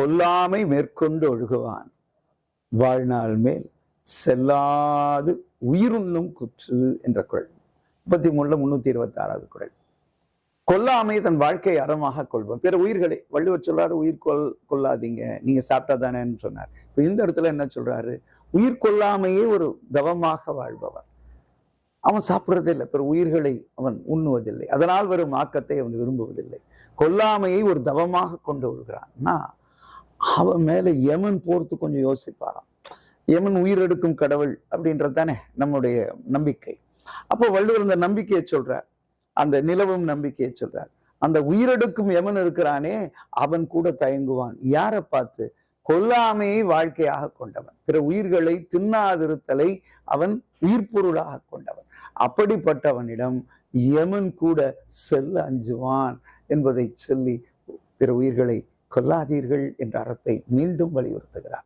கொல்லாமை மேற்கொண்டு ஒழுகுவான். வாழ்நாள் மேல் செல்லாது உயிருண்ணும் குற்று என்ற குரல். முப்பத்தி மூணுல முன்னூத்தி இருபத்தி ஆறாவது குரல். கொல்லாமை தன் வாழ்க்கை அறமாக கொள்வோம் பிற உயிர்களை வள்ளுவர் சொல்றாரு உயிர் கொல் கொல்லாதீங்க நீங்க சாப்பிட்டா தானேன்னு சொன்னார். இப்ப இந்த இடத்துல என்ன சொல்றாரு? உயிர் கொல்லாமையே ஒரு தவமாக வாழ்பவன். அவன் சாப்பிட்றதில்லை. பிற உயிர்களை அவன் உண்ணுவதில்லை. அதனால் வரும் ஆக்கத்தை அவன் விரும்புவதில்லை. கொல்லாமையை ஒரு தவமாக கொண்டு வருகிறான்னா அவன் மேல யமன் போர்த்து கொஞ்சம் யோசிப்பாராம். யமன் உயிரெடுக்கும் கடவுள் அப்படின்றது தானே நம்முடைய நம்பிக்கை. அப்போ வள்ளுவர் இந்த நம்பிக்கையை சொல்றார். அந்த நிலவும் நம்பிக்கையை சொல்றார். அந்த உயிரெடுக்கும் யமன் இருக்கிறானே அவன் கூட தயங்குவான். யாரை பார்த்து? கொல்லாமையை வாழ்க்கையாக கொண்டவன். பிற உயிர்களை தின்னாதிருத்தலை அவன் உயிர் பொருளாக கொண்டவன். அப்படிப்பட்டவனிடம் யமன் கூட செல்ல அஞ்சுவான் என்பதை சொல்லி பிற உயிர்களை கொல்லாதீர்கள் என்ற அறத்தை மீண்டும் வலியுறுத்துகிறார்.